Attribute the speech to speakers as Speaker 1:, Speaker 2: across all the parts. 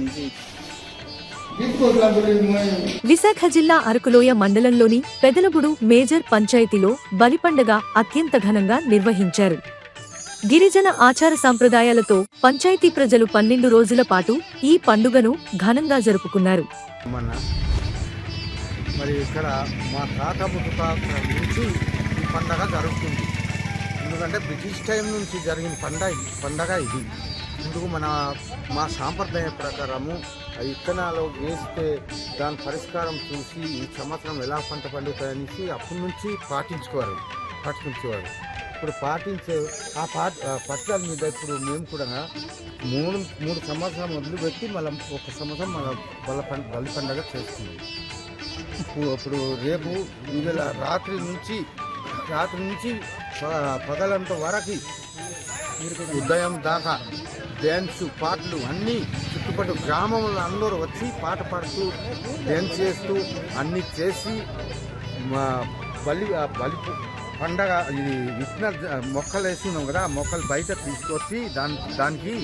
Speaker 1: నుంచి
Speaker 2: విశాఖ జిల్లా అరకులోయ మండలంలోని పెదలబుడు మేజర్ పంచాయతీలో బలిపండగ అత్యంత ఘనంగా నిర్వహించారు. గిరిజన ఆచార సంప్రదాయాలతో పంచాయతీ ప్రజలు పన్నెండు రోజుల పాటు ఈ పండుగను ఘనంగా జరుపుకున్నారు.
Speaker 3: మొన్న మరి ఇక్కడ మా తాత ముత్తాతల నుంచి ఈ పండగ జరుగుతుంది. ఎందుకంటే బ్రిటిష్ టైం నుంచి జరిగిన పండగ పండగ ఇది. ఇందుకు మన మా సాంప్రదాయ ప్రకారము ఆ విత్తనాలు వేస్తే దాని పరిష్కారం చూసి ఈ సంవత్సరం ఎలా పంట పండుతాయనేసి అప్పటి నుంచి పాటించుకోవాలి పాటించేవారు. ఇప్పుడు పాటించే ఆ పాట పట్టాల మీద ఇప్పుడు మేము కూడా మూడు మూడు సంవత్సరం వదిలిపెట్టి మళ్ళీ ఒక సంవత్సరం మన బల పండ బలి పండగ చేస్తుంది ఇప్పుడు రేపు ఈవేళ రాత్రి నుంచి రాత్రి నుంచి పగలంత వరకు ఉదయం దాకా డ్యాన్స్ పాటలు అన్నీ చుట్టుపక్కల గ్రామంలో అందరూ వచ్చి పాట పాడుతూ డ్యాన్స్ చేస్తూ అన్నీ చేసి మా బలి బలి పండగ ఇది విత్తన మొక్కలు వేస్తున్నాం కదా ఆ మొక్కలు బయట తీసుకొచ్చి దాని దానికి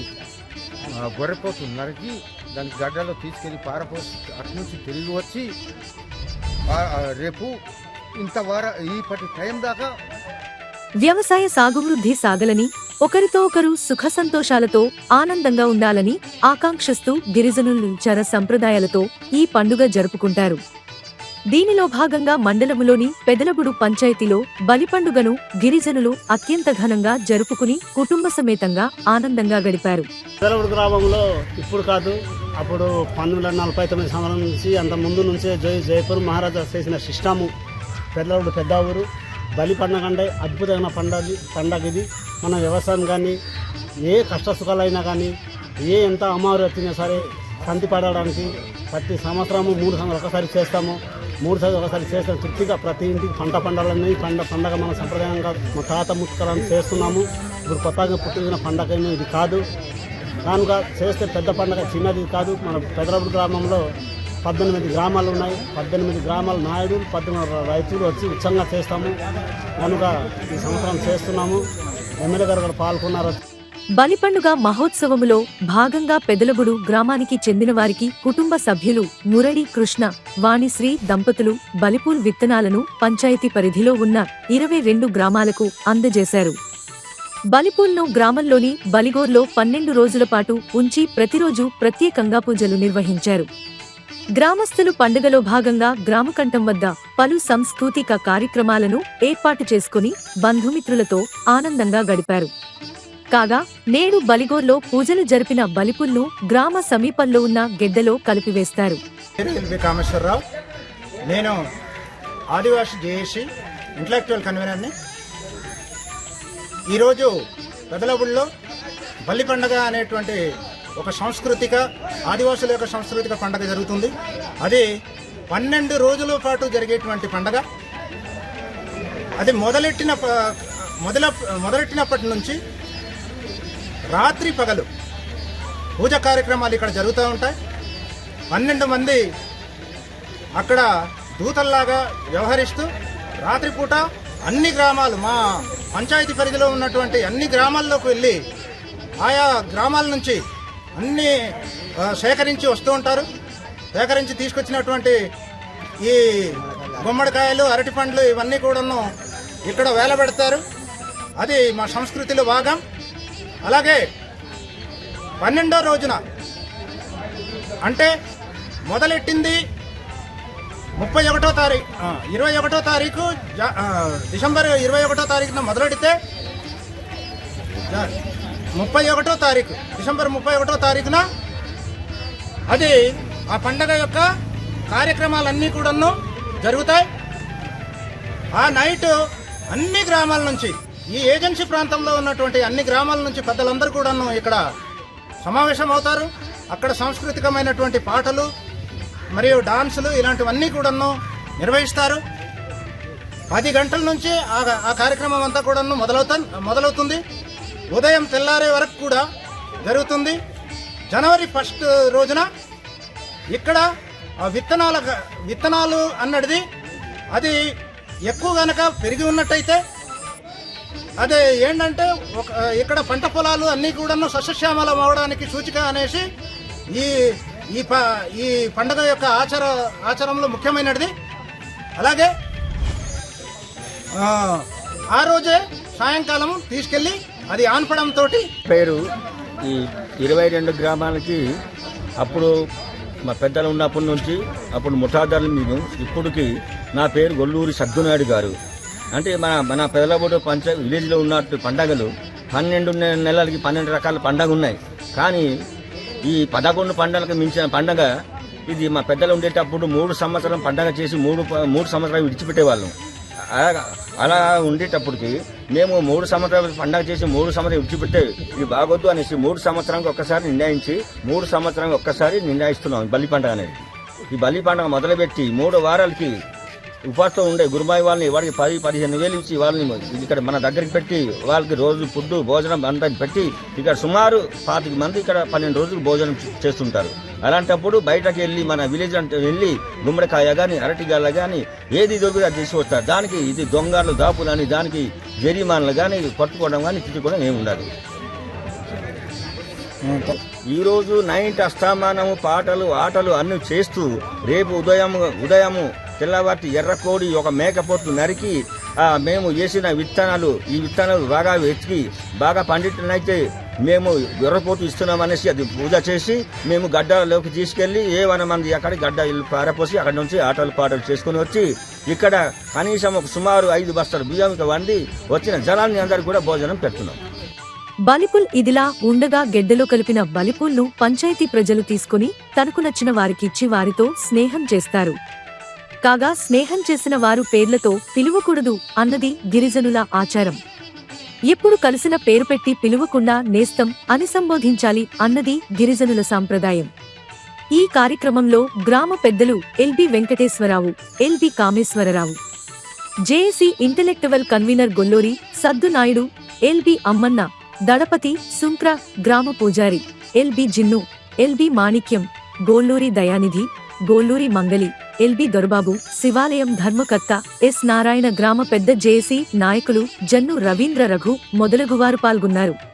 Speaker 3: ఆ, గొర్రెపోతు నరికి దానికి గడ్డలో తీసుకెళ్ళి పారపోసి అటు నుంచి తిరిగి వచ్చి రేపు ఇంత వార ఈపటి టైం దాకా
Speaker 2: వ్యవసాయ సాగువృద్ధి సాగలని ఒకరితో ఒకరు సుఖ సంతోషాలతో ఆనందంగా ఉండాలని ఆకాంక్షిస్తూ గిరిజనులు చర సంప్రదాయాలతో ఈ పండుగ జరుపుకుంటారు. దీనిలో భాగంగా మండలములోని పెదలగుడు పంచాయతీలో బలిపండుగను గిరిజనులు అత్యంత ఘనంగా జరుపుకుని కుటుంబ సమేతంగా ఆనందంగా గడిపారు.
Speaker 4: పెదలవుడు గ్రామంలో ఇప్పుడు కాదు అప్పుడు పంతొమ్మిది వందల నలభై తొమ్మిది సంవత్సరం నుంచి అంత ముందు నుంచే జై జయపూర్ మహారాజా చేసిన సిస్టము పెదలవుడు పెద్ద ఊరు. బలి పండగ అంటే అద్భుతమైన పండగ పండగ ఇది. మన వ్యవసాయం కానీ ఏ కష్ట సుఖాలైనా కానీ ఏ ఎంత అమారు వచ్చినా సరే కంతి పడడానికి ప్రతి సంవత్సరము మూడు సంవత్సరాలు ఒకసారి చేస్తాము. మూడు సార్లు ఒకసారి చేస్తాం తృప్తిగా ప్రతి ఇంటికి పంట పండాలని పండ పండగ మన సంప్రదాయంగా మా తాత ముత్తుకలను చేస్తున్నాము. ఇప్పుడు కొత్తగా పుట్టిన పండగ ఇది కాదు. కనుక చేస్తే పెద్ద పండగ చిన్నది కాదు. మన పెదరబుడు గ్రామంలో పద్దెనిమిది గ్రామాలు ఉన్నాయి. పద్దెనిమిది గ్రామాల నాయుడు పద్దెనిమిది రైతులు వచ్చి ఉత్సంగా చేస్తాము. కనుక ఈ సంవత్సరం చేస్తున్నాము. ఎమ్మెల్యే గారు పాల్గొన్నారు.
Speaker 2: బలి పండుగ మహోత్సవములో భాగంగా పెదలబుడు గ్రామానికి చెందిన వారికి కుటుంబ సభ్యులు మురళి కృష్ణ వాణిశ్రీ దంపతులు బలిపూల్ విత్తనాలను పంచాయతీ పరిధిలో ఉన్న ఇరవై రెండు గ్రామాలకు అందజేశారు. బలిపూల్ను గ్రామంలోని బలిగోర్లో పన్నెండు రోజుల పాటు ఉంచి ప్రతిరోజు ప్రత్యేకంగా పూజలు నిర్వహించారు. గ్రామస్తులు పండుగలో భాగంగా గ్రామకంఠం వద్ద పలు సాంస్కృతిక కార్యక్రమాలను ఏర్పాటు చేసుకుని బంధుమిత్రులతో ఆనందంగా గడిపారు. కాగా నేడు బలిగోర్లో పూజలు జరిపిన బలిపుల్ను గ్రామ సమీపంలో ఉన్న గెడ్డలో కలిపివేస్తారు.
Speaker 5: కామేశ్వరరావు. నేను ఆదివాసి జేఏసి ఇంటలెక్చువల్ కన్వీనర్ని. ఈరోజు పెదలబుల్లో బల్లి పండుగ అనేటువంటి ఒక సాంస్కృతిక ఆదివాసుల యొక్క సాంస్కృతిక పండగ జరుగుతుంది. అది పన్నెండు రోజుల పాటు జరిగేటువంటి పండగ. అది మొదలెట్టిన ప- మొదల మొదలెట్టినప్పటి నుంచి రాత్రి పగలు పూజ కార్యక్రమాలు ఇక్కడ జరుగుతూ ఉంటాయి. పన్నెండు మంది అక్కడ దూతల్లాగా వ్యవహరిస్తూ రాత్రిపూట అన్ని గ్రామాలు మా పంచాయతీ పరిధిలో ఉన్నటువంటి అన్ని గ్రామాల్లోకి వెళ్ళి ఆయా గ్రామాల నుంచి అన్ని సేకరించి వస్తూ ఉంటారు. సేకరించి తీసుకొచ్చినటువంటి ఈ గుమ్మడికాయలు అరటి పండ్లు ఇవన్నీ కూడాను ఇక్కడ వేలబెడతారు అది మా సంస్కృతిలో భాగం. అలాగే పన్నెండో రోజున అంటే మొదలెట్టింది ముప్పై ఒకటో తారీఖు ఇరవై ఒకటో తారీఖు జా- డిసెంబర్ ఇరవై ఒకటో తారీఖున మొదలెడితే ముప్పై ఒకటో తారీఖు. డిసెంబర్ ముప్పై ఒకటో తారీఖున అది ఆ పండగ యొక్క కార్యక్రమాలన్నీ కూడాను జరుగుతాయి. ఆ నైట్ అన్ని గ్రామాల నుంచి ఈ ఏజెన్సీ ప్రాంతంలో ఉన్నటువంటి అన్ని గ్రామాల నుంచి పెద్దలందరూ కూడాను ఇక్కడ సమావేశం అవుతారు అక్కడ సాంస్కృతికమైనటువంటి పాటలు మరియు డాన్సులు ఇలాంటివన్నీ కూడాను నిర్వహిస్తారు. పది గంటల నుంచి ఆ ఆ కార్యక్రమం అంతా కూడాను మొదలవుతా మొదలవుతుంది. ఉదయం తెల్లారే వరకు కూడా జరుగుతుంది. జనవరి ఫస్ట్ రోజున ఇక్కడ ఆ విత్తనాల విత్తనాలు అన్నది అది ఎక్కువ కనుక పెరిగి ఉన్నట్టయితే అదే ఏంటంటే ఒక ఇక్కడ పంట పొలాలు అన్నీ కూడా సస్యశ్యామలం అవడానికి సూచిక అనేసి ఈ ఈ ప ఈ పండుగ యొక్క ఆచార ఆచారంలో ముఖ్యమైనది అలాగే ఆ రోజే సాయంకాలం తీసుకెళ్ళి అది ఆన్పడంతో
Speaker 1: పేరు ఈ ఇరవై రెండు గ్రామాలకి అప్పుడు మా పెద్దలు ఉన్నప్పటి నుంచి అప్పుడు ముఠాదారులు మేము ఇప్పటికి నా పేరు గొల్లూరి సద్దునాయుడు గారు. అంటే మన మన పెదలబోడు పంచ విలేజ్లో ఉన్నట్టు పండగలు పన్నెండు నెలలకి పన్నెండు రకాల పండగ ఉన్నాయి. కానీ ఈ పదకొండు పండగలకు మించిన పండగ ఇది మా పెద్దలు ఉండేటప్పుడు మూడు సంవత్సరం పండగ చేసి మూడు మూడు సంవత్సరాలు విడిచిపెట్టేవాళ్ళం. అలా ఉండేటప్పటికి మేము మూడు సంవత్సరాలు పండగ చేసి మూడు సంవత్సరం విడిచిపెట్టే ఇది బాగొద్దు అనేసి మూడు సంవత్సరానికి ఒక్కసారి నిర్ణయించి మూడు సంవత్సరానికి ఒక్కసారి నిర్ణయిస్తున్నాం బలి పండగ అనేది. ఈ బలి పండగ మొదలుపెట్టి మూడు వారాలకి ఉపాసం ఉండే గురుబాయి వాళ్ళని వాడికి పది పదిహేను వేలు ఇచ్చి వాళ్ళని ఇక్కడ మన దగ్గరికి పెట్టి వాళ్ళకి రోజు ఫుడ్ భోజనం అంతా పెట్టి ఇక్కడ సుమారు పాతిక మంది ఇక్కడ పన్నెండు రోజులు భోజనం చేస్తుంటారు. అలాంటప్పుడు బయటకు వెళ్ళి మన విలేజ్ అంటే వెళ్ళి గుమ్మడికాయ కానీ అరటిగాల కానీ ఏది దొరికితే అది తీసుకొస్తారు. దానికి ఇది దొంగలు దాపులు అని దానికి జరిమానలు కానీ పట్టుకోవడం కానీ తిట్టుకోవడం ఏమి ఉండదు. ఈరోజు నైట్ అస్తామానము పాటలు ఆటలు అన్నీ చేస్తూ రేపు ఉదయం ఉదయము తెల్లవారి ఎర్రకోడి ఒక మేకపోతు నరికి మేము వేసిన విత్తనాలు ఈ విత్తనాలు బాగా వెతికి బాగా పండితులైతే మేము ఎర్రపోతు ఇస్తున్నామనేసి అది పూజ చేసి మేము గడ్డలోకి తీసుకెళ్ళి ఏ వన మంది అక్కడ గడ్డ ఇల్లు పారపోసి అక్కడ నుంచి ఆటలు పాటలు చేసుకుని వచ్చి ఇక్కడ కనీసం ఒక సుమారు ఐదు బస్తాలు బియ్యం వండి వచ్చిన జనాన్ని అందరికీ కూడా భోజనం పెడుతున్నాం.
Speaker 2: బలిపుల్ ఇదిలా ఉండగా గెడ్డలో కలిపిన బలిపుల్ను పంచాయతీ ప్రజలు తీసుకుని తనకు నచ్చిన వారికిచ్చి వారితో స్నేహం చేస్తారు. కాగా స్నేహం చేసిన వారు పేర్లతో పిలువకూడదు అన్నది గిరిజనుల ఆచారం. ఎప్పుడు కలిసిన పేరు పెట్టి పిలువకుండా నేస్తం అని సంబోధించాలి అన్నది గిరిజనుల సాంప్రదాయం. ఈ కార్యక్రమంలో గ్రామ పెద్దలు LB Venkateswara Rao LB Kameswara Rao JAC intellectual convener Golluri Saddu Naidu LB Ammanna Dadapathi Sunkra గ్రామ పూజారి ఎల్బి జిన్ను ఎల్బి మాణిక్యం గోల్లూరి దయానిధి గోల్లూరి మంగలి ఎల్బి దొరబాబు శివాలయం ధర్మకర్త ఎస్ నారాయణ గ్రామ పెద్ద జేసీ నాయకులు జన్ను రవీంద్ర రఘు మొదలగువారు పాల్గొన్నారు.